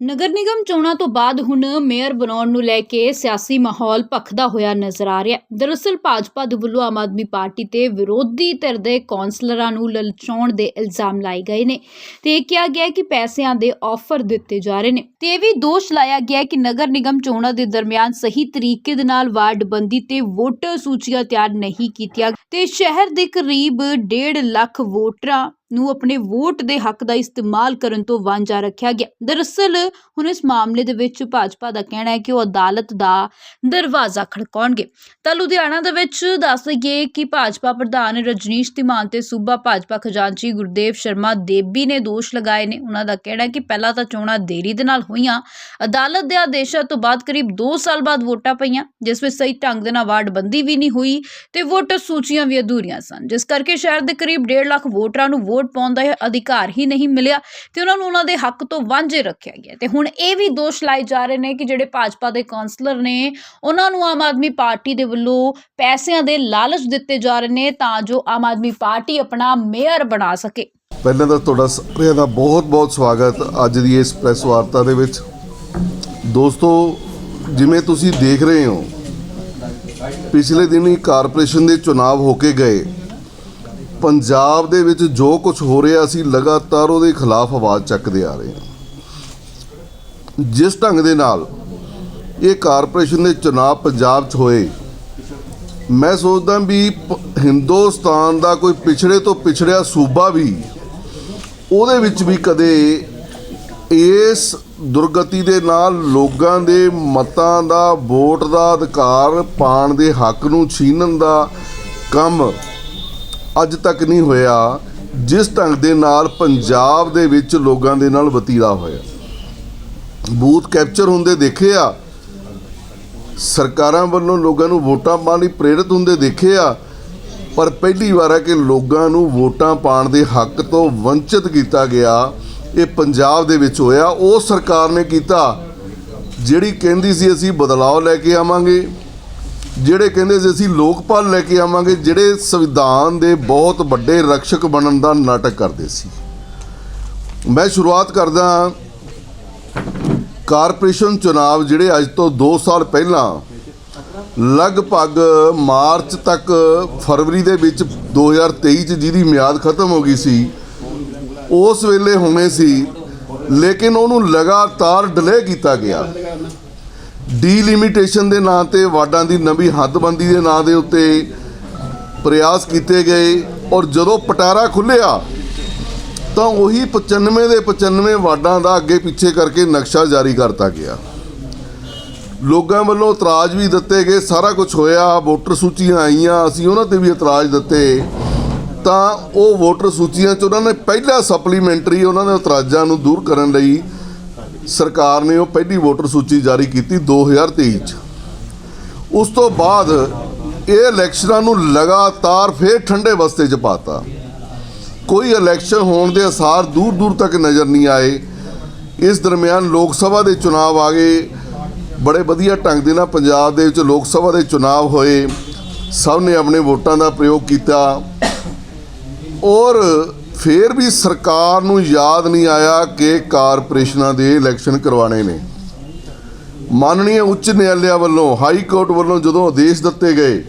ਨਗਰ ਨਿਗਮ ਚੋਣਾਂ ਤੋਂ ਬਾਅਦ ਹੁਣ ਮੇਅਰ ਬਣਾਉਣ ਨੂੰ ਲੈ ਕੇ ਸਿਆਸੀ ਮਾਹੌਲ ਭਖਦਾ ਹੋਇਆ ਨਜ਼ਰ ਆ ਰਿਹਾ। ਹੈ ਦਰਅਸਲ ਭਾਜਪਾ ਦੇ ਵੱਲੋਂ ਆਮ ਆਦਮੀ ਪਾਰਟੀ ਤੇ ਵਿਰੋਧੀ ਧਿਰ ਦੇ ਕੌਂਸਲਰਾਂ ਨੂੰ ਲਲਚਾਉਣ ਦੇ ਇਲਜ਼ਾਮ ਲਾਏ ਗਏ ਨੇ ਤੇ ਇਹ ਕਿਹਾ ਗਿਆ ਕਿ ਪੈਸਿਆਂ ਦੇ ਆਫਰ ਦਿੱਤੇ ਜਾ ਰਹੇ ਨੇ ਤੇ ਇਹ ਵੀ ਦੋਸ਼ ਲਾਇਆ ਗਿਆ ਕਿ ਨਗਰ ਨਿਗਮ ਚੋਣਾਂ ਦੇ ਦਰਮਿਆਨ ਸਹੀ ਤਰੀਕੇ ਦੇ ਨਾਲ ਵਾਰਡ ਬੰਦੀ ਤੇ ਵੋਟਰ ਸੂਚੀਆਂ ਤਿਆਰ ਨਹੀਂ ਕੀਤੀਆਂ ਤੇ ਸ਼ਹਿਰ ਦੇ ਕਰੀਬ 1.5 ਲੱਖ ਵੋਟਰਾਂ ਨੂੰ ਆਪਣੇ ਵੋਟ ਦੇ ਹੱਕ ਦਾ ਇਸਤੇਮਾਲ ਕਰਨ ਤੋਂ ਵਾਂਝਾ ਰੱਖਿਆ ਗਿਆ। ਦਰਅਸਲ, ਹੁਣ ਇਸ ਮਾਮਲੇ ਦੇ ਵਿੱਚ ਭਾਜਪਾ ਦਾ ਕਹਿਣਾ ਹੈ ਕਿ ਉਹ ਅਦਾਲਤ ਦਾ ਦਰਵਾਜ਼ਾ ਖੜਕਾਉਣਗੇ। ਤਾਂ ਲੁਧਿਆਣਾ ਦੇ ਵਿੱਚ ਦੱਸ ਦਈਏ ਕਿ ਭਾਜਪਾ ਪ੍ਰਧਾਨ ਰਜਨੀਸ਼ ਧੀਮਾਨ ਤੇ ਸੂਬਾ ਭਾਜਪਾ ਖਜ਼ਾਨਚੀ ਗੁਰਦੇਵ ਸ਼ਰਮਾ ਦੇਬੀ ਨੇ ਦੋਸ਼ ਲਗਾਏ ਨੇ। ਉਹਨਾਂ ਦਾ ਕਹਿਣਾ ਹੈ ਕਿ ਪਹਿਲਾਂ ਤਾਂ ਚੋਣਾਂ ਦੇਰੀ ਦੇ ਨਾਲ ਹੋਈਆਂ। ਅਦਾਲਤ ਦੇ ਆਦੇਸ਼ਾਂ ਤੋਂ ਬਾਅਦ ਕਰੀਬ 2 ਸਾਲ ਬਾਅਦ ਵੋਟਾਂ ਪਈਆਂ, ਜਿਸ ਵਿੱਚ ਸਹੀ ਢੰਗ ਦੇ ਨਾਲ ਵਾਰਡਬੰਦੀ ਵੀ ਨਹੀਂ ਹੋਈ ਤੇ ਵੋਟਰ ਸੂਚੀਆਂ ਵੀ ਅਧੂਰੀਆਂ ਸਨ, ਜਿਸ ਕਰਕੇ ਸ਼ਹਿਰ ਦੇ ਕਰੀਬ 1.5 ਲੱਖ ਵੋਟਰਾਂ ਨੂੰ ਵੋਟ ਪਾਉਣ ਦਾ ਅਧਿਕਾਰ ਹੀ ਨਹੀਂ ਮਿਲਿਆ ਤੇ ਉਹਨਾਂ ਨੂੰ ਉਹਨਾਂ ਦੇ ਹੱਕ ਤੋਂ ਵਾਂਝੇ ਰੱਖਿਆ ਗਿਆ। ਤੇ ਹੁਣ ਇਹ ਵੀ ਦੋਸ਼ ਲਾਏ ਜਾ ਰਹੇ ਨੇ ਕਿ ਜਿਹੜੇ ਭਾਜਪਾ ਦੇ ਕਾਉਂਸਲਰ ਨੇ, ਉਹਨਾਂ ਨੂੰ ਆਮ ਆਦਮੀ ਪਾਰਟੀ ਦੇ ਵੱਲੋਂ ਪੈਸਿਆਂ ਦੇ ਲਾਲਚ ਦਿੱਤੇ ਜਾ ਰਹੇ ਨੇ ਤਾਂ ਜੋ ਆਮ ਆਦਮੀ ਪਾਰਟੀ ਆਪਣਾ ਮੇਅਰ ਬਣਾ ਸਕੇ। ਪਹਿਲਾਂ ਤਾਂ ਤੁਹਾਡਾ ਸਾਰਿਆਂ ਦਾ ਬਹੁਤ-ਬਹੁਤ ਸਵਾਗਤ ਅੱਜ ਦੀ ਇਸ ਪ੍ਰੈਸ ਵਾਰਤਾ ਦੇ ਵਿੱਚ। ਦੋਸਤੋ, ਜਿਵੇਂ ਤੁਸੀਂ ਦੇਖ ਰਹੇ ਹੋ, ਪਿਛਲੇ ਦਿਨੀ ਕਾਰਪੋਰੇਸ਼ਨ ਦੇ ਚੋਣਾਂ ਹੋ ਕੇ ਗਏ। ਪੰਜਾਬ ਦੇ ਵਿੱਚ ਜੋ ਕੁਝ ਹੋ ਰਿਹਾ ਅਸੀਂ ਲਗਾਤਾਰ ਉਹਦੇ ਖਿਲਾਫ ਆਵਾਜ਼ ਚੱਕਦੇ ਆ ਰਹੇ ਹਾਂ ਜਿਸ ਢੰਗ ਦੇ ਨਾਲ ਇਹ ਕਾਰਪੋਰੇਸ਼ਨ ਦੇ ਚੋਣਾਂ ਪੰਜਾਬ 'ਚ ਹੋਏ, ਮੈਂ ਸੋਚਦਾ ਵੀ ਪ- ਹਿੰਦੁਸਤਾਨ ਦਾ ਕੋਈ ਪਿਛੜੇ ਤੋਂ ਪਿਛੜਿਆ ਸੂਬਾ ਵੀ, ਉਹਦੇ ਵਿੱਚ ਵੀ ਕਦੇ ਇਸ ਦੁਰਗਤੀ ਦੇ ਨਾਲ ਲੋਕਾਂ ਦੇ ਮਤਾਂ ਦਾ, ਵੋਟ ਦਾ ਅਧਿਕਾਰ ਪਾਣ ਦੇ ਹੱਕ ਨੂੰ ਛੀਨਣ ਦਾ ਕੰਮ ਅੱਜ ਤੱਕ ਨਹੀਂ ਹੋਇਆ ਜਿਸ ਢੰਗ ਦੇ ਨਾਲ ਪੰਜਾਬ ਦੇ ਵਿੱਚ ਲੋਕਾਂ ਦੇ ਨਾਲ ਵਤੀਰਾ ਹੋਇਆ। ਬੂਥ ਕੈਪਚਰ ਹੁੰਦੇ ਦੇਖੇ ਆ ਸਰਕਾਰਾਂ ਵੱਲੋਂ ਲੋਕਾਂ ਨੂੰ ਵੋਟਾਂ ਪਾਉਣ ਲਈ ਪ੍ਰੇਰਿਤ ਹੁੰਦੇ ਦੇਖੇ ਆ ਪਰ ਪਹਿਲੀ ਵਾਰ ਹੈ ਕਿ ਲੋਕਾਂ ਨੂੰ ਵੋਟਾਂ ਪਾਉਣ ਦੇ ਹੱਕ ਤੋਂ ਵੰਚਿਤ ਕੀਤਾ ਗਿਆ, ਇਹ ਪੰਜਾਬ ਦੇ ਵਿੱਚ ਹੋਇਆ। ਉਹ ਸਰਕਾਰ ਨੇ ਕੀਤਾ, ਜਿਹੜੀ ਕਹਿੰਦੀ ਸੀ ਅਸੀਂ ਬਦਲਾਅ ਲੈ ਕੇ ਆਵਾਂਗੇ। ਜਿਹੜੇ ਕਹਿੰਦੇ ਸੀ ਅਸੀਂ ਲੋਕਪਾਲ ਲੈ ਕੇ ਆਵਾਂਗੇ, ਜਿਹੜੇ ਸੰਵਿਧਾਨ ਦੇ ਬਹੁਤ ਵੱਡੇ ਰਕਸ਼ਕ ਬਣਨ ਦਾ ਨਾਟਕ ਕਰਦੇ ਸੀ। ਮੈਂ ਸ਼ੁਰੂਆਤ ਕਰਦਾ ਕਾਰਪੋਰੇਸ਼ਨ ਚੁਣਾਵ ਜਿਹੜੇ ਅੱਜ ਤੋਂ 2 ਸਾਲ ਪਹਿਲਾਂ ਲਗਭਗ ਮਾਰਚ ਤੱਕ ਫਰਵਰੀ ਦੇ ਵਿੱਚ 2023 ਚ ਜਿਹਦੀ ਮਿਆਦ ਖਤਮ ਹੋ ਗਈ ਸੀ, ਉਸ ਵੇਲੇ ਹੋਣੇ ਸੀ, ਲੇਕਿਨ ਉਹਨੂੰ ਲਗਾਤਾਰ ਡਿਲੇ ਕੀਤਾ ਗਿਆ। ਡੀਲਿਮਿਟੇਸ਼ਨ ਦੇ ਨਾਂ ਤੇ ਵਾਰਡਾਂ ਦੀ ਨਵੀਂ ਹੱਦਬੰਦੀ ਦੇ ਨਾਂ ਦੇ ਉੱਤੇ ਪ੍ਰਯਾਸ ਕੀਤੇ ਗਏ ਔਰ ਜਦੋਂ ਪਟਾਰਾ ਖੁੱਲਿਆ ਤਾਂ ਉਹੀ 95 ਦੇ 95 ਵਾਰਡਾਂ ਦਾ ਅੱਗੇ ਪਿੱਛੇ ਕਰਕੇ ਨਕਸ਼ਾ ਜਾਰੀ ਕਰਤਾ ਗਿਆ। ਲੋਕਾਂ ਵੱਲੋਂ ਇਤਰਾਜ਼ ਵੀ ਦਿੱਤੇ ਗਏ, ਸਾਰਾ ਕੁਝ ਹੋਇਆ, ਵੋਟਰ ਸੂਚੀਆਂ ਆਈਆਂ, ਅਸੀਂ ਉਹਨਾਂ ਤੇ ਵੀ ਇਤਰਾਜ਼ ਦਿੱਤੇ। ਤਾਂ ਉਹ ਵੋਟਰ ਸੂਚੀਆਂ 'ਚ ਉਹਨਾਂ ਨੇ ਪਹਿਲਾ ਸਪਲੀਮੈਂਟਰੀ ਉਹਨਾਂ ਦੇ ਇਤਰਾਜ਼ਾਂ ਨੂੰ ਦੂਰ ਕਰਨ ਲਈ ਸਰਕਾਰ ਨੇ ਉਹ ਪਹਿਲੀ ਵੋਟਰ ਸੂਚੀ ਜਾਰੀ ਕੀਤੀ 2023 ਚ। ਉਸ ਤੋਂ ਬਾਅਦ ਇਹ ਇਲੈਕਸ਼ਨਾਂ ਨੂੰ ਲਗਾਤਾਰ ਫੇਰ ਠੰਡੇ ਵਸਤੇ 'ਚ ਪਾਤਾ। ਕੋਈ ਇਲੈਕਸ਼ਨ ਹੋਣ ਦੇ ਅਸਾਰ ਦੂਰ ਦੂਰ ਤੱਕ ਨਜ਼ਰ ਨਹੀਂ ਆਏ। ਇਸ ਦਰਮਿਆਨ ਲੋਕ ਸਭਾ ਦੇ ਚੁਣਾਵ ਆ ਗਏ। ਬੜੇ ਵਧੀਆ ਢੰਗ ਦੇ ਨਾਲ ਪੰਜਾਬ ਦੇ ਵਿੱਚ ਲੋਕ ਸਭਾ ਦੇ ਚੁਣਾਵ ਹੋਏ। ਸਭ ਨੇ ਆਪਣੇ ਵੋਟਾਂ ਦਾ ਪ੍ਰਯੋਗ ਕੀਤਾ। ਔਰ ਫੇਰ ਵੀ ਸਰਕਾਰ ਨੂੰ ਯਾਦ ਨਹੀਂ ਆਇਆ ਕਿ ਕਾਰਪੋਰੇਸ਼ਨਾਂ ਦੇ ਇਲੈਕਸ਼ਨ ਕਰਵਾਣੇ ਨੇ। ਮਾਨਨੀय ਉੱਚ ਨਿਆਲਿਆ ਵੱਲੋਂ, ਹਾਈ ਕੋਰਟ ਵੱਲੋਂ ਜਦੋਂ ਆਦੇਸ਼ ਦਿੱਤੇ ਗਏ,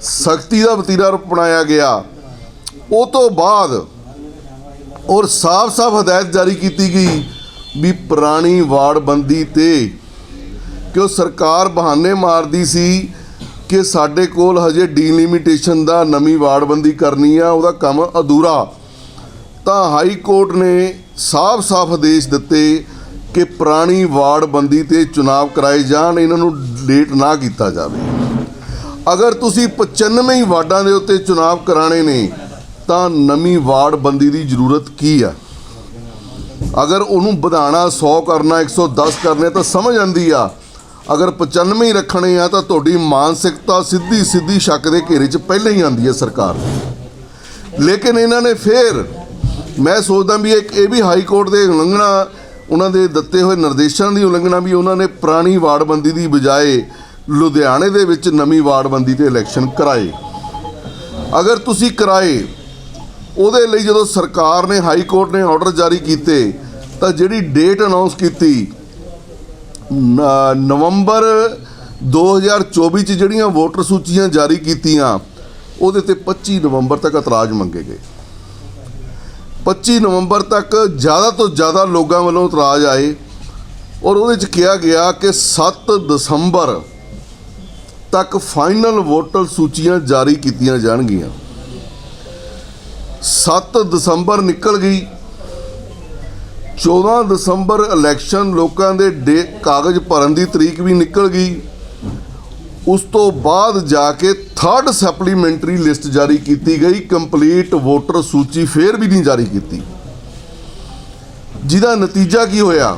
ਸਖਤੀ ਦਾ ਵਤੀਰਾ ਅਪਣਾਇਆ ਗਿਆ, ਉਹ ਤੋਂ ਬਾਅਦ ਔਰ ਸਾਫ਼-ਸਾਫ਼ ਹਦਾਇਤ ਜਾਰੀ ਕੀਤੀ ਗਈ ਵੀ ਪੁਰਾਣੀ ਵਾਰਡਬੰਦੀ ਤੇ ਕਿ ਉਹ ਸਰਕਾਰ ਬਹਾਨੇ ਮਾਰਦੀ ਸੀ ਕਿ ਸਾਡੇ ਕੋਲ ਹਜੇ ਡੀਲਿਮਿਟੇਸ਼ਨ ਦਾ ਨਵੀਂ ਵਾਰਡਬੰਦੀ ਕਰਨੀ ਆ, ਉਹਦਾ ਕੰਮ ਅਧੂਰਾ। ਤਾਂ ਹਾਈ ਕੋਰਟ ਨੇ ਸਾਫ਼-ਸਾਫ਼ ਆਦੇਸ਼ ਦਿੱਤੇ ਕਿ ਪੁਰਾਣੀ ਵਾਰਡ ਬੰਦੀ ਤੇ ਚੁਣਾਵ ਕਰਾਏ ਜਾਣ, ਇਹਨਾਂ ਨੂੰ ਲੇਟ ਨਾ ਕੀਤਾ ਜਾਵੇ। ਅਗਰ ਤੁਸੀਂ 95 ਵਾਰਡਾਂ ਦੇ ਉੱਤੇ ਚੁਣਾਵ ਕਰਾਣੇ ਨੇ, ਤਾਂ ਨਵੀਂ ਵਾਰਡ ਬੰਦੀ ਦੀ ਜ਼ਰੂਰਤ ਕੀ ਆ? ਅਗਰ ਉਹਨੂੰ ਵਧਾਣਾ 100 ਕਰਨਾ 110 ਕਰਨੇ, ਤਾਂ ਸਮਝ ਆਂਦੀ ਆ। ਅਗਰ 95 ਹੀ ਰੱਖਣੇ ਆ, ਤਾਂ ਤੁਹਾਡੀ ਮਾਨਸਿਕਤਾ ਸਿੱਧੀ ਸਿੱਧੀ ਸ਼ੱਕ ਦੇ ਘੇਰੇ 'ਚ ਪਹਿਲਾਂ ਹੀ ਆਂਦੀ ਹੈ ਸਰਕਾਰ। ਲੇਕਿਨ ਇਹਨਾਂ ਨੇ ਫੇਰ ਮੈਂ ਸੋਚਦਾ ਵੀ ਇੱਕ ਇਹ ਵੀ ਹਾਈ ਕੋਰਟ ਦੇ ਉਲੰਘਣਾ, ਉਹਨਾਂ ਦੇ ਦਿੱਤੇ ਹੋਏ ਨਿਰਦੇਸ਼ਾਂ ਦੀ ਉਲੰਘਣਾ ਵੀ ਉਹਨਾਂ ਨੇ ਪੁਰਾਣੀ ਵਾਰਡਬੰਦੀ ਦੀ ਬਜਾਏ ਲੁਧਿਆਣੇ ਦੇ ਵਿੱਚ ਨਵੀਂ ਵਾਰਡਬੰਦੀ ਤੇ ਇਲੈਕਸ਼ਨ ਕਰਾਏ। ਅਗਰ ਤੁਸੀਂ ਕਰਾਏ, ਉਹਦੇ ਲਈ ਜਦੋਂ ਸਰਕਾਰ ਨੇ, ਹਾਈ ਕੋਰਟ ਨੇ ਆਰਡਰ ਜਾਰੀ ਕੀਤੇ, ਤਾਂ ਜਿਹੜੀ ਡੇਟ ਅਨਾਉਂਸ ਕੀਤੀ ਨ- ਨਵੰਬਰ 2024 ਚ ਜਿਹੜੀਆਂ ਵੋਟਰ ਸੂਚੀਆਂ ਜਾਰੀ ਕੀਤੀਆਂ, ਉਹਦੇ ਤੇ 25 ਨਵੰਬਰ ਤੱਕ ਇਤਰਾਜ਼ ਮੰਗੇ ਗਏ। 25 ਨਵੰਬਰ ਤੱਕ ਜ਼ਿਆਦਾ ਤੋਂ ਜ਼ਿਆਦਾ ਲੋਕਾਂ ਵੱਲੋਂ ਇਤਰਾਜ਼ ਆਏ ਔਰ ਉਹਦੇ ਚ ਕਿਹਾ ਗਿਆ ਕਿ 7 ਦਸੰਬਰ ਤੱਕ ਫਾਈਨਲ ਵੋਟਰ ਸੂਚੀਆਂ ਜਾਰੀ ਕੀਤੀਆਂ ਜਾਣਗੀਆਂ। 7 ਦਸੰਬਰ ਨਿਕਲ ਗਈ। 14 ਦਸੰਬਰ ਇਲੈਕਸ਼ਨ ਲੋਕਾਂ ਦੇ ਡੇ ਕਾਗਜ਼ ਭਰਨ ਦੀ ਤਰੀਕ ਵੀ ਨਿਕਲ ਗਈ। ਉਸ ਤੋਂ ਬਾਅਦ ਜਾ ਕੇ ਥਰਡ ਸਪਲੀਮੈਂਟਰੀ ਲਿਸਟ ਜਾਰੀ ਕੀਤੀ ਗਈ। ਕੰਪਲੀਟ ਵੋਟਰ ਸੂਚੀ ਫੇਰ ਵੀ ਨਹੀਂ ਜਾਰੀ ਕੀਤੀ। ਜਿਹਦਾ ਨਤੀਜਾ ਕੀ ਹੋਇਆ?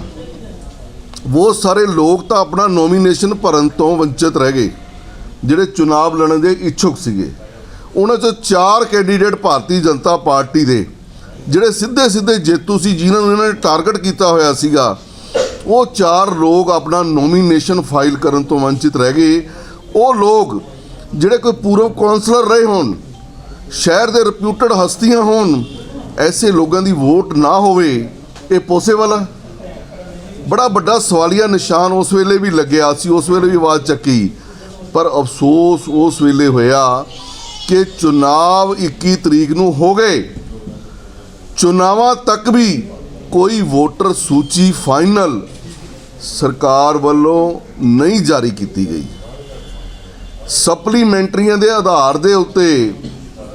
ਬਹੁਤ ਸਾਰੇ ਲੋਕ ਤਾਂ ਆਪਣਾ ਨੋਮੀਨੇਸ਼ਨ ਭਰਨ ਤੋਂ ਵੰਚਿਤ ਰਹਿ ਗਏ, ਜਿਹੜੇ ਚੁਣਾਵ ਲੜਨ ਦੇ ਇੱਛੁਕ ਸੀਗੇ। ਉਹਨਾਂ ਚੋਂ ਚਾਰ ਕੈਂਡੀਡੇਟ ਭਾਰਤੀ ਜਨਤਾ ਪਾਰਟੀ ਦੇ, ਜਿਹੜੇ ਸਿੱਧੇ ਸਿੱਧੇ ਜੇਤੂ ਸੀ, ਜਿਨ੍ਹਾਂ ਨੂੰ ਇਹਨਾਂ ਨੇ ਟਾਰਗੇਟ ਕੀਤਾ ਹੋਇਆ ਸੀਗਾ, ਉਹ ਚਾਰ ਲੋਕ ਆਪਣਾ ਨੋਮੀਨੇਸ਼ਨ ਫਾਈਲ ਕਰਨ ਤੋਂ ਵੰਚਿਤ ਰਹਿ ਗਏ। ਉਹ ਲੋਕ ਜਿਹੜੇ ਕੋਈ ਪੂਰਵ ਕਾਉਂਸਲਰ ਰਹੇ ਹੋਣ, ਸ਼ਹਿਰ ਦੇ ਰਿਪਿਊਟਡ ਹਸਤੀਆਂ ਹੋਣ, ਐਸੇ ਲੋਕਾਂ ਦੀ ਵੋਟ ਨਾ ਹੋਵੇ, ਇਹ ਪੋਸੇਬਲ ਆ ਬੜਾ ਵੱਡਾ ਸਵਾਲੀਆ ਨਿਸ਼ਾਨ ਉਸ ਵੇਲੇ ਵੀ ਲੱਗਿਆ ਸੀ, ਉਸ ਵੇਲੇ ਵੀ ਆਵਾਜ਼ ਚੱਕੀ। ਪਰ ਅਫਸੋਸ ਉਸ ਵੇਲੇ ਹੋਇਆ ਕਿ ਚੁਣਾਵ 21 ਤਰੀਕ ਨੂੰ ਹੋ ਗਏ। ਚੁਣਾਵਾਂ ਤੱਕ ਵੀ ਕੋਈ ਵੋਟਰ ਸੂਚੀ ਫਾਈਨਲ ਸਰਕਾਰ ਵੱਲੋਂ ਨਹੀਂ ਜਾਰੀ ਕੀਤੀ ਗਈ। ਸਪਲੀਮੈਂਟਰੀਆਂ ਦੇ ਆਧਾਰ ਦੇ ਉੱਤੇ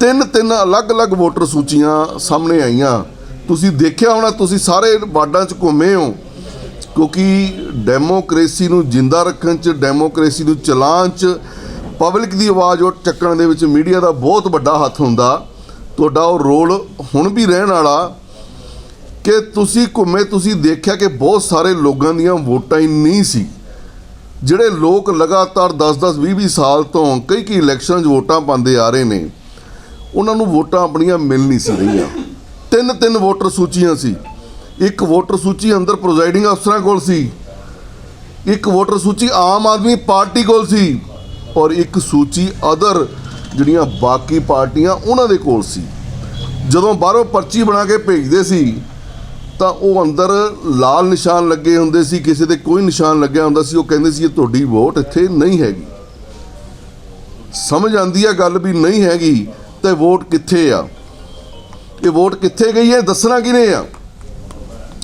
ਤਿੰਨ ਤਿੰਨ ਅਲੱਗ-ਅਲੱਗ ਵੋਟਰ ਸੂਚੀਆਂ ਸਾਹਮਣੇ ਆਈਆਂ। ਤੁਸੀਂ ਦੇਖਿਆ ਹੋਣਾ, ਤੁਸੀਂ ਸਾਰੇ ਵਾਰਡਾਂ 'ਚ ਘੁੰਮੇ ਹੋ, ਕਿਉਂਕਿ ਡੈਮੋਕ੍ਰੇਸੀ ਨੂੰ ਜਿੰਦਾ ਰੱਖਣ 'ਚ, ਡੈਮੋਕ੍ਰੇਸੀ ਨੂੰ ਚਲਾਉਣ 'ਚ, ਪਬਲਿਕ ਦੀ ਆਵਾਜ਼ ਉਹ ਚੱਕਣ ਦੇ ਵਿੱਚ ਮੀਡੀਆ ਦਾ ਬਹੁਤ ਵੱਡਾ ਹੱਥ ਹੁੰਦਾ। ਤੁਹਾਡਾ ਉਹ ਰੋਲ ਹੁਣ ਵੀ ਰਹਿਣ ਵਾਲਾ ਕਿ ਤੁਸੀਂ ਘੁੰਮੇ, ਤੁਸੀਂ ਦੇਖਿਆ ਕਿ ਬਹੁਤ ਸਾਰੇ ਲੋਕਾਂ ਦੀਆਂ ਵੋਟਾਂ ਹੀ ਨਹੀਂ ਸੀ। ਜਿਹੜੇ ਲੋਕ ਲਗਾਤਾਰ 10-10 20-20 ਸਾਲ ਤੋਂ ਕਈ ਕਈ ਇਲੈਕਸ਼ਨ 'ਚ ਵੋਟਾਂ ਪਾਉਂਦੇ ਆ ਰਹੇ ਨੇ, ਉਹਨਾਂ ਨੂੰ ਵੋਟਾਂ ਆਪਣੀਆਂ ਮਿਲ ਨਹੀਂ ਸੀ ਰਹੀਆਂ। ਤਿੰਨ ਤਿੰਨ ਵੋਟਰ ਸੂਚੀਆਂ ਸੀ। ਇੱਕ ਵੋਟਰ ਸੂਚੀ ਅੰਦਰ ਪ੍ਰੋਜਾਈਡਿੰਗ ਅਫਸਰਾਂ ਕੋਲ ਸੀ। ਇੱਕ ਵੋਟਰ ਸੂਚੀ ਆਮ ਆਦਮੀ ਪਾਰਟੀ ਕੋਲ ਸੀ ਔਰ ਇੱਕ ਸੂਚੀ ਅਦਰ ਜਿਹੜੀਆਂ ਬਾਕੀ ਪਾਰਟੀਆਂ ਉਹਨਾਂ ਦੇ ਕੋਲ ਸੀ। ਜਦੋਂ ਬਾਹਰੋਂ ਪਰਚੀ ਬਣਾ ਕੇ ਭੇਜਦੇ ਸੀ ਤਾਂ ਉਹ ਅੰਦਰ ਲਾਲ ਨਿਸ਼ਾਨ ਲੱਗੇ ਹੁੰਦੇ ਸੀ, ਕਿਸੇ ਤੇ ਕੋਈ ਨਿਸ਼ਾਨ ਲੱਗਿਆ ਹੁੰਦਾ ਸੀ, ਉਹ ਕਹਿੰਦੇ ਸੀ, ਇਹ ਤੁਹਾਡੀ ਵੋਟ ਇੱਥੇ ਨਹੀਂ ਹੈਗੀ। ਸਮਝ ਆਂਦੀ ਆ ਗੱਲ ਵੀ ਨਹੀਂ ਹੈਗੀ, ਤੇ ਵੋਟ ਕਿੱਥੇ ਆ? ਇਹ ਵੋਟ ਕਿੱਥੇ ਗਈ ਹੈ, ਦੱਸਣਾ ਕਿਨੇ ਆ?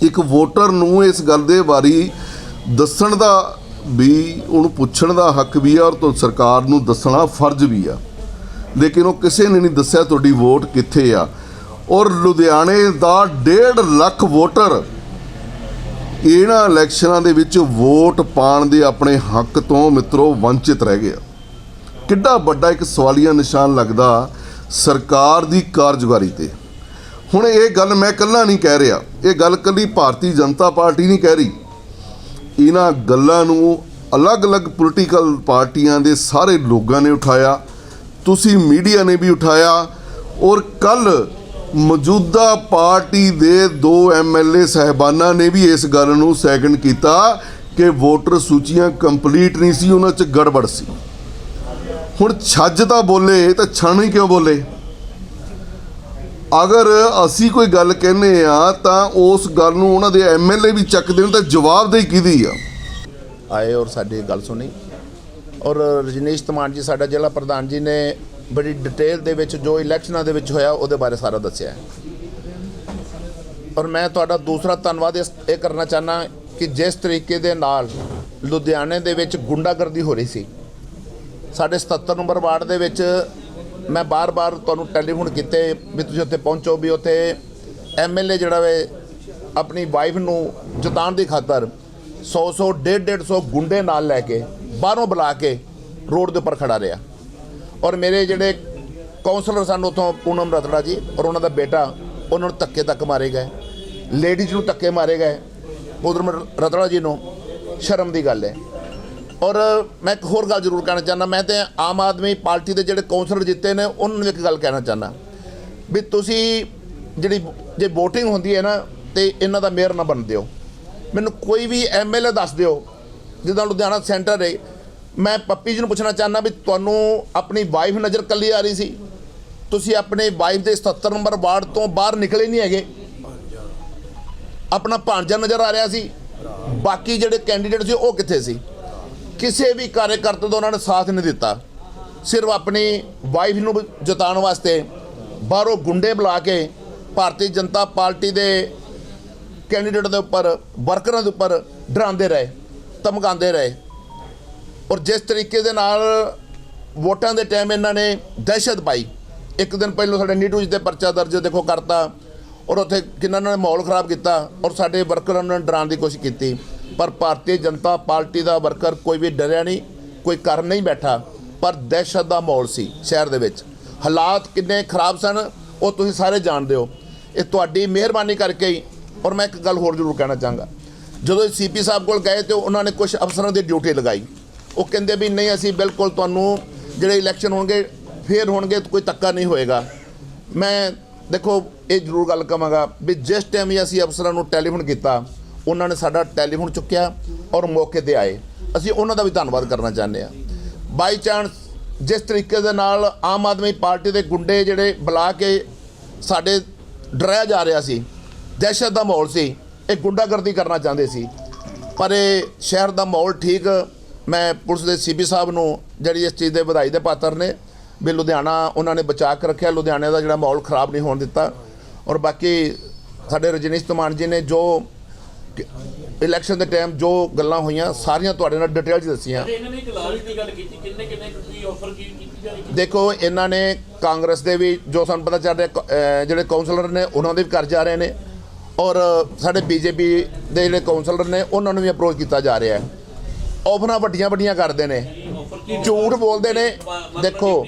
ਇੱਕ ਵੋਟਰ ਨੂੰ ਇਸ ਗੱਲ ਦੇ ਬਾਰੇ ਦੱਸਣ ਦਾ ਵੀ, ਉਹਨੂੰ ਪੁੱਛਣ ਦਾ ਹੱਕ ਵੀ ਆ, ਔਰ ਤੋਂ, ਸਰਕਾਰ ਨੂੰ ਦੱਸਣਾ ਫਰਜ਼ ਵੀ ਆ। ਲੇਕਿਨ ਉਹ ਕਿਸੇ ਨੇ ਨਹੀਂ ਦੱਸਿਆ ਤੁਹਾਡੀ ਵੋਟ ਕਿੱਥੇ ਆ। ਔਰ ਲੁਧਿਆਣੇ ਦਾ 1.5 ਲੱਖ ਵੋਟਰ ਇਹਨਾਂ ਇਲੈਕਸ਼ਨਾਂ ਦੇ ਵਿੱਚ ਵੋਟ ਪਾਣ ਦੇ ਆਪਣੇ ਹੱਕ ਤੋਂ ਮਿੱਤਰੋ ਵੰਚਿਤ ਰਹਿ ਗਏ ਕਿੱਡਾ ਵੱਡਾ ਇੱਕ ਸਵਾਲੀਆ ਨਿਸ਼ਾਨ ਲੱਗਦਾ ਸਰਕਾਰ ਦੀ ਕਾਰਜਕਾਰੀ ਤੇ। ਹੁਣ ਇਹ ਗੱਲ ਮੈਂ ਇਕੱਲਾ ਨਹੀਂ ਕਹਿ ਰਿਹਾ, ਇਹ ਗੱਲ ਕੱਲੀ ਭਾਰਤੀ ਜਨਤਾ ਪਾਰਟੀ ਨਹੀਂ ਕਹਿ ਰਹੀ। ਇਹਨਾਂ ਗੱਲਾਂ ਨੂੰ ਅਲੱਗ-ਅਲੱਗ ਪੋਲੀਟੀਕਲ ਪਾਰਟੀਆਂ ਦੇ ਸਾਰੇ ਲੋਕਾਂ ਨੇ ਉਠਾਇਆ, ਤੁਸੀਂ ਮੀਡੀਆ ਨੇ ਵੀ ਉਠਾਇਆ ਔਰ ਕੱਲ ਮੌਜੂਦਾ ਪਾਰਟੀ ਦੇ ਦੋ ਐਮਐਲਏ ਸਹਿਬਾਨਾਂ ਨੇ ਵੀ ਇਸ ਗੱਲ ਨੂੰ ਸੈਕੰਡ ਕੀਤਾ ਕਿ ਵੋਟਰ ਸੂਚੀਆਂ ਕੰਪਲੀਟ ਨਹੀਂ ਸੀ, ਉਹਨਾਂ 'ਚ ਗੜਬੜ ਸੀ। ਹੁਣ ਛੱਜ ਤਾਂ ਬੋਲੇ, ਤਾਂ ਛਣ ਹੀ ਕਿਉਂ ਬੋਲੇ? ਅਗਰ ਅਸੀਂ ਕੋਈ ਗੱਲ ਕਹਿੰਨੇ ਆ, ਤਾਂ ਉਸ ਗੱਲ ਨੂੰ ਉਹਨਾਂ ਦੇ ਐਮਐਲਏ ਵੀ ਚੱਕ ਦੇਣ ਤਾਂ ਜਵਾਬਦੇਹੀ ਕਿਹਦੀ ਆ? ਆਏ ਔਰ ਸਾਡੀ ਗੱਲ ਸੁਣੀ। ਔਰ ਰਜਨੀਸ਼ ਤਮਾਨ ਜੀ, ਸਾਡਾ ਜ਼ਿਲ੍ਹਾ ਪ੍ਰਧਾਨ ਜੀ ਨੇ ਬੜੀ ਡਿਟੇਲ ਦੇ ਵਿੱਚ ਜੋ ਇਲੈਕਸ਼ਨਾਂ ਦੇ ਵਿੱਚ ਹੋਇਆ, ਉਹਦੇ ਬਾਰੇ ਸਾਰਾ ਦੱਸਿਆ ਔਰ ਮੈਂ ਤੁਹਾਡਾ ਦੂਸਰਾ ਧੰਨਵਾਦ ਇਸ, ਇਹ ਕਰਨਾ ਚਾਹਨਾ ਕਿ ਜਿਸ ਤਰੀਕੇ ਦੇ ਨਾਲ ਲੁਧਿਆਣੇ ਦੇ ਵਿੱਚ ਗੁੰਡਾਗਰਦੀ ਹੋ ਰਹੀ ਸੀ, ਸਾਡੇ 77 ਨੰਬਰ ਵਾਰਡ ਦੇ ਵਿੱਚ ਮੈਂ ਬਾਰ-ਬਾਰ ਤੁਹਾਨੂੰ ਟੈਲੀਫੋਨ ਕੀਤੇ ਵੀ ਤੁਸੀਂ ਉੱਥੇ ਪਹੁੰਚੋ, ਵੀ ਉੱਥੇ ਐਮਐਲਏ ਜਿਹੜਾ ਵੇ, ਆਪਣੀ ਵਾਈਫ ਨੂੰ ਜਿਤਾਉਣ ਦੀ ਖਾਤਰ 100 100 150 150 ਗੁੰਡੇ ਨਾਲ ਲੈ ਕੇ, ਬਾਹਰੋਂ ਬੁਲਾ ਕੇ ਰੋਡ ਦੇ ਉੱਪਰ ਖੜਾ ਰਿਹਾ। ਔਰ ਮੇਰੇ ਜਿਹੜੇ ਕਾਉਂਸਲਰ ਸਨ ਉਥੋਂ ਪੂਨਮ ਰਤੜਾ ਜੀ, ਔਰ ਉਹਨਾਂ ਦਾ ਬੇਟਾ, ਉਹਨਾਂ ਨੂੰ ਧੱਕੇ ਤੱਕ ਮਾਰੇ ਗਏ। ਲੇਡੀਜ਼ ਨੂੰ ਧੱਕੇ ਮਾਰੇ ਗਏ, ਪੂਨਮ ਰਤੜਾ ਜੀ ਨੂੰ। ਸ਼ਰਮ ਦੀ ਗੱਲ ਹੈ। ਔਰ ਮੈਂ ਇੱਕ ਹੋਰ ਗੱਲ ਜ਼ਰੂਰ ਕਹਿਣਾ ਚਾਹੁੰਦਾ, ਮੈਂ ਤੇ ਆਮ ਆਦਮੀ ਪਾਰਟੀ ਦੇ ਜਿਹੜੇ ਕਾਉਂਸਲਰ ਜਿੱਤੇ ਨੇ, ਉਹਨਾਂ ਨੂੰ ਇੱਕ ਗੱਲ ਕਹਿਣਾ ਚਾਹੁੰਦਾ। ਵੀ ਤੁਸੀਂ ਜਿਹੜੀ ਜੇ VOTING ਹੁੰਦੀ ਹੈ ਨਾ, ਤੇ ਇਹਨਾਂ ਦਾ ਮੇਅਰ ਨਾ ਬਣ ਦਿਓ। ਮੈਨੂੰ ਕੋਈ ਵੀ ਐਮਐਲਏ ਦੱਸ ਦਿਓ, ਜਿੱਦਾਂ ਲੁਧਿਆਣਾ ਸੈਂਟਰ ਹੈ ਮੈਂ ਪੱਪੀ ਜੀ ਨੂੰ ਪੁੱਛਣਾ ਚਾਹੁੰਦਾ ਵੀ ਤੁਹਾਨੂੰ ਆਪਣੀ ਵਾਈਫ ਨਜ਼ਰ ਕੱਲੀ ਆ ਰਹੀ ਸੀ। ਤੁਸੀਂ ਆਪਣੇ ਵਾਈਫ ਦੇ 77 ਨੰਬਰ ਵਾਰਡ ਤੋਂ ਬਾਹਰ ਨਿਕਲੇ ਨਹੀਂ ਹੈਗੇ। ਆਪਣਾ ਭਾਂਜਾ ਨਜ਼ਰ ਆ ਰਿਹਾ ਸੀ। ਬਾਕੀ ਜਿਹੜੇ ਕੈਂਡੀਡੇਟ ਸੀ, ਉਹ ਕਿੱਥੇ ਸੀ? ਕਿਸੇ ਵੀ ਕਾਰਜਕਰਤਾ ਦਾ ਉਹਨਾਂ ਨੇ ਸਾਥ ਨਹੀਂ ਦਿੱਤਾ। ਸਿਰਫ ਆਪਣੀ ਵਾਈਫ ਨੂੰ ਜਿਤਾਉਣ ਵਾਸਤੇ ਬਾਹਰੋਂ ਗੁੰਡੇ ਬੁਲਾ ਕੇ ਭਾਰਤੀ ਜਨਤਾ ਪਾਰਟੀ ਦੇ ਕੈਂਡੀਡੇਟ ਦੇ ਉੱਪਰ ਵਰਕਰਾਂ ਦੇ ਉੱਪਰ ਡਰਾਉਂਦੇ ਰਹੇ, ਧਮਕਾਉਂਦੇ ਰਹੇ। ਔਰ ਜਿਸ ਤਰੀਕੇ ਦੇ ਨਾਲ ਵੋਟਾਂ ਦੇ ਟਾਈਮ ਇਹਨਾਂ ਨੇ ਦਹਿਸ਼ਤ ਪਾਈ। ਇੱਕ ਦਿਨ ਪਹਿਲਾਂ ਸਾਡੇ ਨੀਟੂਜ਼ ਜੀ ਤੇ ਪਰਚਾ ਦਰਜ ਦੇਖੋ ਕਰਤਾ ਔਰ ਉੱਥੇ ਕਿੰਨਾ ਇਹਨਾਂ ਨੇ ਮਾਹੌਲ ਖਰਾਬ ਕੀਤਾ ਔਰ ਸਾਡੇ ਵਰਕਰਾਂ ਨੂੰ ਡਰਾਉਣ ਦੀ ਕੋਸ਼ਿਸ਼ ਕੀਤੀ। ਪਰ ਭਾਰਤੀ ਜਨਤਾ ਪਾਰਟੀ ਦਾ ਵਰਕਰ ਕੋਈ ਵੀ ਡਰਿਆ ਨਹੀਂ, ਕੋਈ ਕਰ ਨਹੀਂ ਬੈਠਾ, ਪਰ ਦਹਿਸ਼ਤ ਦਾ ਮਾਹੌਲ ਸੀ ਸ਼ਹਿਰ ਦੇ ਵਿੱਚ। ਹਾਲਾਤ ਕਿੰਨੇ ਖਰਾਬ ਸਨ, ਉਹ ਤੁਸੀਂ ਸਾਰੇ ਜਾਣਦੇ ਹੋ। ਇਹ ਤੁਹਾਡੀ ਮਿਹਰਬਾਨੀ ਕਰਕੇ ਹੀ ਔਰ ਮੈਂ ਇੱਕ ਗੱਲ ਹੋਰ ਜ਼ਰੂਰ ਕਹਿਣਾ ਚਾਹਾਂਗਾ। ਜਦੋਂ ਸੀਪੀ ਸਾਹਿਬ ਕੋਲ ਗਏ ਤੇ ਉਹਨਾਂ ਨੇ ਕੁਝ ਅਫਸਰਾਂ ਦੀ ਡਿਊਟੀ ਲਗਾਈ। ਉਹ ਕਹਿੰਦੇ ਵੀ ਨਹੀਂ, ਅਸੀਂ ਬਿਲਕੁਲ ਤੁਹਾਨੂੰ ਜਿਹੜੇ ਇਲੈਕਸ਼ਨ ਹੋਣਗੇ, ਫੇਰ ਹੋਣਗੇ ਤਾਂ ਕੋਈ ਤੱਕਾ ਨਹੀਂ ਹੋਏਗਾ। ਮੈਂ ਦੇਖੋ, ਇਹ ਜ਼ਰੂਰ ਗੱਲ ਕਵਾਂਗਾ ਵੀ ਜਿਸ ਟਾਈਮ ਹੀ ਅਸੀਂ ਅਫਸਰਾਂ ਨੂੰ ਟੈਲੀਫੋਨ ਕੀਤਾ, ਉਹਨਾਂ ਨੇ ਸਾਡਾ ਟੈਲੀਫੋਨ ਚੁੱਕਿਆ ਔਰ ਮੌਕੇ ਤੇ ਆਏ। ਅਸੀਂ ਉਹਨਾਂ ਦਾ ਵੀ ਧੰਨਵਾਦ ਕਰਨਾ ਚਾਹੁੰਦੇ ਹਾਂ। ਬਾਈ ਚਾਂਸ ਜਿਸ ਤਰੀਕੇ ਦੇ ਨਾਲ ਆਮ ਆਦਮੀ ਪਾਰਟੀ ਦੇ ਗੁੰਡੇ ਜਿਹੜੇ ਬੁਲਾ ਕੇ ਸਾਡੇ ਡਰਾਇਆ ਜਾ ਰਿਹਾ ਸੀ, ਦਹਿਸ਼ਤ ਦਾ ਮਾਹੌਲ ਸੀ, ਇਹ ਗੁੰਡਾਗਰਦੀ ਕਰਨਾ ਚਾਹੁੰਦੇ ਸੀ। ਪਰ ਇਹ ਸ਼ਹਿਰ ਦਾ ਮਾਹੌਲ ਠੀਕ ਮੈਂ ਪੁਲਿਸ ਦੇ ਸੀਪੀ ਸਾਹਿਬ ਨੂੰ ਜਿਹੜੀ ਇਸ ਚੀਜ਼ ਦੇ ਵਧਾਈ ਦੇ ਪਾਤਰ ਨੇ ਵੀ ਲੁਧਿਆਣਾ ਉਹਨਾਂ ਨੇ ਬਚਾ ਕੇ ਰੱਖਿਆ ਲੁਧਿਆਣੇ ਦਾ ਜਿਹੜਾ ਮਾਹੌਲ ਖਰਾਬ ਨਹੀਂ ਹੋਣ ਦਿੱਤਾ। ਔਰ ਬਾਕੀ ਸਾਡੇ ਰਜਨੀਸ਼ ਧਮਾਨ ਜੀ ਨੇ ਜੋ ਇਲੈਕਸ਼ਨ ਦੇ ਟਾਈਮ ਜੋ ਗੱਲਾਂ ਹੋਈਆਂ ਸਾਰੀਆਂ ਤੁਹਾਡੇ ਨਾਲ ਡਿਟੇਲ 'ਚ ਦੱਸੀਆਂ। ਤੇ ਇਹਨਾਂ ਨੇ ਇੱਕ ਲਾਲਚ ਦੀ ਗੱਲ ਕੀਤੀ ਕਿੰਨੇ ਕਿੰਨੇ ਕੀ ਆਫਰ ਕੀ ਕੀਤੀ ਜਾ ਰਹੀ ਹੈ? ਦੇਖੋ ਇਹਨਾਂ ਨੇ ਕਾਂਗਰਸ ਦੇ ਵੀ ਜੋ ਸਾਨੂੰ ਪਤਾ ਚੱਲ ਰਿਹਾ ਜਿਹੜੇ ਕਾਉਂਸਲਰ ਨੇ ਉਹਨਾਂ ਦੇ ਵੀ ਕਰ ਜਾ ਰਹੇ ਨੇ। ਔਰ ਸਾਡੇ ਬੀਜੇਪੀ ਦੇ ਜਿਹੜੇ ਕਾਉਂਸਲਰ ਨੇ ਉਹਨਾਂ ਨੂੰ ਵੀ ਅਪਰੋਚ ਕੀਤਾ ਜਾ ਰਿਹਾ ਹੈ। ਆਫਰਾਂ ਵੱਡੀਆਂ ਵੱਡੀਆਂ ਕਰਦੇ ਨੇ। ਝੂਠ ਬੋਲਦੇ ਨੇ। ਦੇਖੋ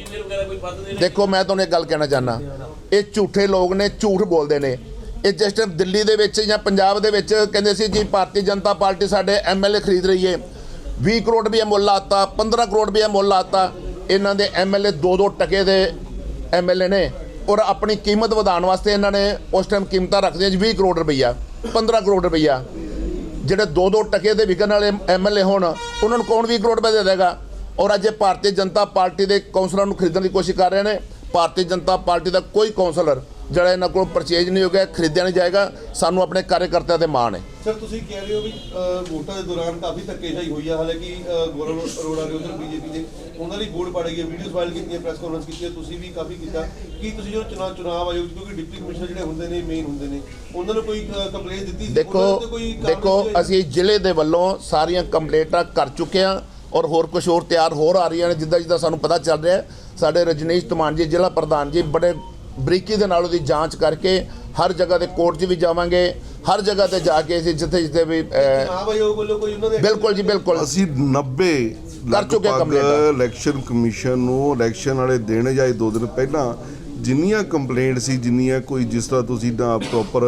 ਦੇਖੋ, ਮੈਂ ਤੁਹਾਨੂੰ ਇੱਕ ਗੱਲ ਕਹਿਣਾ ਚਾਹਨਾ ਇਹ ਝੂਠੇ ਲੋਕ ਨੇ, ਝੂਠ ਬੋਲਦੇ ਨੇ। ਇਹ ਜਿਸ ਟਾਈਮ ਦਿੱਲੀ ਦੇ ਵਿੱਚ ਜਾਂ ਪੰਜਾਬ ਦੇ ਵਿੱਚ ਕਹਿੰਦੇ ਸੀ ਜੀ, ਭਾਰਤੀ ਜਨਤਾ ਪਾਰਟੀ ਸਾਡੇ ਐਮਐਲਏ ਖਰੀਦ ਰਹੀ ਹੈ 20 ਕਰੋੜ ਵੀ ਇਹ ਮੁੱਲ ਆਤਾ 15 ਕਰੋੜ ਵੀ ਇਹ ਮੁੱਲ ਆਤਾ ਇਹਨਾਂ ਦੇ ਐਮਐਲਏ 2-2 ਟਕੇ ਦੇ ਐਮਐਲਏ ਨੇ ਔਰ ਆਪਣੀ ਕੀਮਤ ਵਧਾਉਣ ਵਾਸਤੇ ਇਹਨਾਂ ਨੇ ਉਸ ਟਾਈਮ ਕੀਮਤਾਂ ਰੱਖਦੀਆਂ ਜੀ 20 ਕਰੋੜ ਰੁਪਈਆ 15 ਕਰੋੜ ਰੁਪਈਆ। ਜਿਹੜੇ 2-2 ਟਕੇ ਦੇ ਵਿਕਣ ਵਾਲੇ ਐਮਐਲਏ ਹੋਣ, ਉਹਨਾਂ ਨੂੰ ਕੌਣ 20 ਕਰੋੜ ਰੁਪਏ ਦੇ ਦੇਗਾ? ਔਰ ਅੱਜ ਇਹ ਭਾਰਤੀ ਜਨਤਾ ਪਾਰਟੀ ਦੇ ਕੌਂਸਲਰਾਂ ਨੂੰ ਖਰੀਦਣ ਦੀ ਕੋਸ਼ਿਸ਼ ਕਰ ਰਹੇ ਨੇ। ਭਾਰਤੀ ਜਨਤਾ ਪਾਰਟੀ ਦਾ ਕੋਈ ਕੌਂਸਲਰ ਜਿਹੜਾ ਇਹਨਾਂ ਕੋਲ ਪਰਚੇਜ ਨਹੀਂ ਹੋ ਗਿਆ ਖਰੀਦਿਆ ਨਹੀਂ ਜਾਏਗਾ ਸਾਨੂੰ ਆਪਣੇ ਕਾਰਜਕਰਤਿਆਂ ਤੇ ਮਾਣ ਹੈ ਸਰ ਤੁਸੀਂ ਕਹਿ ਰਹੇ ਹੋ ਵੀ ਵੋਟਾਂ ਦੇ ਦੌਰਾਨ ਕਾਫੀ ਧੱਕੇਸ਼ਾਹੀ ਹੋਈ ਆ ਹਾਲਾਂਕਿ ਗੌਰਵ ਅਰੋੜਾ ਨੇ ਉਧਰ ਬੀਜੇਪੀ ਦੇ ਉਹਨਾਂ ਦੀ ਵੋਟ ਪਾੜੇ ਗਏ ਵੀਡੀਓਜ਼ ਵਾਇਰਲ ਕੀਤੀਆਂ ਪ੍ਰੈਸ ਕਾਨਫਰੰਸ ਕੀਤੀ ਤੁਸੀਂ ਵੀ ਕਾਫੀ ਕੀਤਾ ਕੀ ਤੁਸੀਂ ਜਦੋਂ ਚੁਣਾਵ ਚੁਣਾਵ ਆਯੋਗ ਕਿਉਂਕਿ ਡਿਪਟੀ ਕਮਿਸ਼ਨਰ ਜਿਹੜੇ ਹੁੰਦੇ ਨੇ ਮੇਨ ਹੁੰਦੇ ਨੇ ਉਹਨਾਂ ਨੂੰ ਕੋਈ ਕੰਪਲੇਂਟ ਦਿੱਤੀ ਸੀ? ਦੇਖੋ ਦੇਖੋ? ਅਸੀਂ ਜ਼ਿਲ੍ਹੇ ਦੇ ਵੱਲੋਂ ਸਾਰੀਆਂ ਕੰਪਲੇਂਟਾਂ ਕਰ ਚੁੱਕੇ ਹਾਂ ਔਰ ਹੋਰ ਕੁਝ ਹੋਰ ਤਿਆਰ ਹੋਰ ਆ ਰਹੀਆਂ ਨੇ ਜਿੱਦਾਂ ਜਿੱਦਾਂ ਸਾਨੂੰ ਪਤਾ ਚੱਲ ਰਿਹਾ। ਸਾਡੇ ਰਜਨੀਸ਼ ਧਮਾਨ ਜੀ ਜ਼ਿਲ੍ਹਾ ਪ੍ਰਧਾਨ ਜੀ ਬੜੇ ਬਰੀਕੀ ਦੇ ਨਾਲ ਉਹਦੀ ਜਾਂਚ ਕਰਕੇ ਹਰ ਜਗ੍ਹਾ ਤੇ ਕੋਰਟ 'ਚ ਵੀ ਜਾਵਾਂਗੇ ਹਰ ਜਗ੍ਹਾ ਤੇ ਜਾ ਕੇ ਅਸੀਂ ਜਿੱਥੇ ਜਿੱਥੇ ਵੀ ਬਿਲਕੁਲ ਜੀ ਬਿਲਕੁਲ ਅਸੀਂ 90 ਕਰ ਚੁੱਕੇ ਕੰਪਲੇਂਟਾਂ। ਇਲੈਕਸ਼ਨ ਕਮਿਸ਼ਨ ਨੂੰ ਇਲੈਕਸ਼ਨ ਵਾਲੇ ਦਿਨ ਜਾਂ ਦੋ ਦਿਨ ਪਹਿਲਾਂ ਜਿੰਨੀਆਂ ਕੰਪਲੇਂਟ ਸੀ, ਜਿੰਨੀਆਂ ਕੋਈ ਜਿਸ ਤਰ੍ਹਾਂ ਤੁਸੀਂ ਨਾ ਪ੍ਰੋਪਰ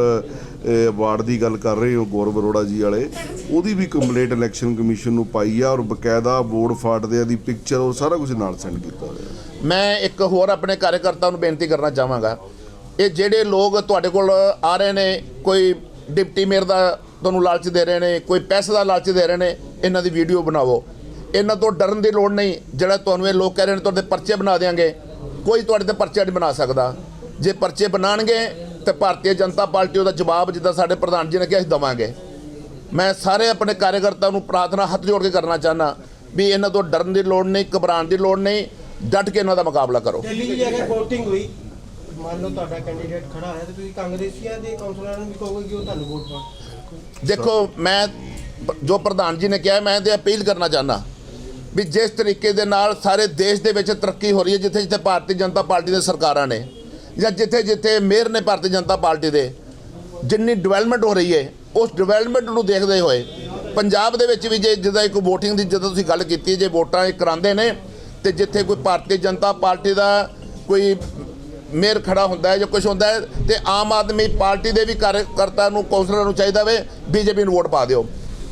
ਅਵਾਰਡ ਦੀ ਗੱਲ ਕਰ ਰਹੇ ਹੋ ਗੌਰਵ ਅਰੋੜਾ ਜੀ ਵਾਲੇ, ਉਹਦੀ ਵੀ ਕੰਪਲੇਂਟ ਇਲੈਕਸ਼ਨ ਕਮਿਸ਼ਨ ਨੂੰ ਪਾਈ ਆ ਔਰ ਬਕਾਇਦਾ ਬੋਰਡ ਫਾਟਦਿਆਂ ਦੀ ਪਿਕਚਰ ਉਹ ਸਾਰਾ ਕੁਝ ਨਾਲ ਸੈਂਡ ਕੀਤਾ ਹੋਇਆ। ਮੈਂ ਇੱਕ ਹੋਰ ਆਪਣੇ ਕਾਰਜਕਰਤਾ ਨੂੰ ਬੇਨਤੀ ਕਰਨਾ ਚਾਹਾਂਗਾ। ਇਹ ਜਿਹੜੇ ਲੋਕ ਤੁਹਾਡੇ ਕੋਲ ਆ ਰਹੇ ਨੇ, ਕੋਈ ਡਿਪਟੀ ਮੇਅਰ ਦਾ ਤੁਹਾਨੂੰ ਲਾਲਚ ਦੇ ਰਹੇ ਨੇ, ਕੋਈ ਪੈਸੇ ਦਾ ਲਾਲਚ ਦੇ ਰਹੇ ਨੇ, ਇਹਨਾਂ ਦੀ ਵੀਡੀਓ ਬਣਾਵੋ। ਇਹਨਾਂ ਤੋਂ ਡਰਨ ਦੀ ਲੋੜ ਨਹੀਂ, ਜਿਹੜਾ ਤੁਹਾਨੂੰ ਇਹ ਲੋਕ ਕਹਿ ਰਹੇ ਨੇ, ਤੁਹਾਡੇ ਪਰਚੇ ਬਣਾ ਦੇਾਂਗੇ ਕੋਈ ਤੁਹਾਡੇ ਤੇ ਪਰਚਾ ਨਹੀਂ ਬਣਾ ਸਕਦਾ। ਜੇ ਪਰਚੇ ਬਣਾਣਗੇ ਤੇ ਭਾਰਤੀ ਜਨਤਾ ਪਾਰਟੀ ਉਹਦਾ ਜਵਾਬ ਜਿੱਦਾਂ ਸਾਡੇ ਪ੍ਰਧਾਨ ਜੀ ਨੇ ਕਿਹਾ ਅਸੀਂ ਦਵਾਂਗੇ। ਮੈਂ ਸਾਰੇ ਆਪਣੇ ਕਾਰਜਕਰਤਾਵਾਂ ਨੂੰ ਪ੍ਰਾਰਥਨਾ ਹੱਥ ਜੋੜ ਕੇ ਕਰਨਾ ਚਾਹਨਾ ਵੀ ਇਹਨਾਂ ਤੋਂ ਡਰਨ ਦੀ ਲੋੜ ਨਹੀਂ ਘਬਰਾਉਣ ਦੀ ਲੋੜ ਨਹੀਂ ਡਟ ਕੇ ਇਹਨਾਂ ਦਾ ਮੁਕਾਬਲਾ ਕਰੋ। ਦਿੱਲੀ 'ਚ ਅਗਰ VOTING ਹੋਈ ਮੰਨ ਲਓ ਤੁਹਾਡਾ ਕੈਂਡੀਡੇਟ ਖੜਾ ਹੈ ਤੇ ਤੁਸੀਂ ਕਾਂਗਰਸੀਆਂ ਦੇ ਕਾਉਂਸਲਰਾਂ ਨੂੰ ਵੀ ਕਹੋਗੇ ਕਿ ਉਹ ਤੁਹਾਨੂੰ ਵੋਟ ਪਾਉਣ? ਦੇਖੋ ਮੈਂ ਜੋ ਪ੍ਰਧਾਨ ਜੀ ਨੇ ਕਿਹਾ ਮੈਂ ਤੇ ਅਪੀਲ ਕਰਨਾ ਚਾਹਨਾ ਵੀ ਜਿਸ ਤਰੀਕੇ ਦੇ ਨਾਲ ਸਾਰੇ ਦੇਸ਼ ਦੇ ਵਿੱਚ ਤਰੱਕੀ ਹੋ ਰਹੀ ਹੈ, ਜਿੱਥੇ ਜਿੱਥੇ ਭਾਰਤੀ ਜਨਤਾ ਪਾਰਟੀ ਦੇ ਸਰਕਾਰਾਂ ਨੇ ਜਾਂ ਜਿੱਥੇ ਜਿੱਥੇ ਮੇਅਰ ਨੇ ਭਾਰਤੀ ਜਨਤਾ ਪਾਰਟੀ ਦੇ, ਜਿੰਨੀ ਡਿਵੈਲਪਮੈਂਟ ਹੋ ਰਹੀ ਹੈ, ਉਸ ਡਿਵੈਲਪਮੈਂਟ ਨੂੰ ਦੇਖਦੇ ਹੋਏ ਪੰਜਾਬ ਦੇ ਵਿੱਚ ਵੀ ਜੇ ਜਿੱਦਾਂ ਇੱਕ VOTING ਦੀ ਜਦੋਂ ਤੁਸੀਂ ਗੱਲ ਕੀਤੀ ਜੇ ਵੋਟਾਂ ਇਹ ਕਰਾਉਂਦੇ ਨੇ ਤੇ ਜਿੱਥੇ ਕੋਈ ਭਾਰਤੀ ਜਨਤਾ ਪਾਰਟੀ ਦਾ ਕੋਈ ਮੇਅਰ ਖੜਾ ਹੁੰਦਾ ਹੈ ਜਾਂ ਕੁਝ ਹੁੰਦਾ ਹੈ, ਤੇ ਆਮ ਆਦਮੀ ਪਾਰਟੀ ਦੇ ਵੀ ਕਾਰਜਕਰਤਾ ਨੂੰ, ਕੌਂਸਲਰ ਨੂੰ ਚਾਹੀਦਾ ਵੇ, ਬੀਜੇਪੀ ਨੂੰ ਵੋਟ ਪਾ ਦਿਓ।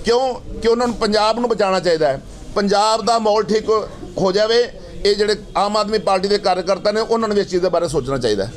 ਕਿਉਂ? ਕਿ ਉਹਨਾਂ ਨੂੰ ਪੰਜਾਬ ਨੂੰ ਬਚਾਉਣਾ ਚਾਹੀਦਾ ਹੈ। ਪੰਜਾਬ ਦਾ ਮਾਹੌਲ ਠੀਕ ਹੋ ਜਾਵੇ, ਇਹ ਜਿਹੜੇ ਆਮ ਆਦਮੀ ਪਾਰਟੀ ਦੇ ਕਾਰਜਕਰਤਾ ਨੇ, ਉਹਨਾਂ ਨੂੰ ਵੀ ਇਸ ਚੀਜ਼ ਦੇ ਬਾਰੇ ਸੋਚਣਾ ਚਾਹੀਦਾ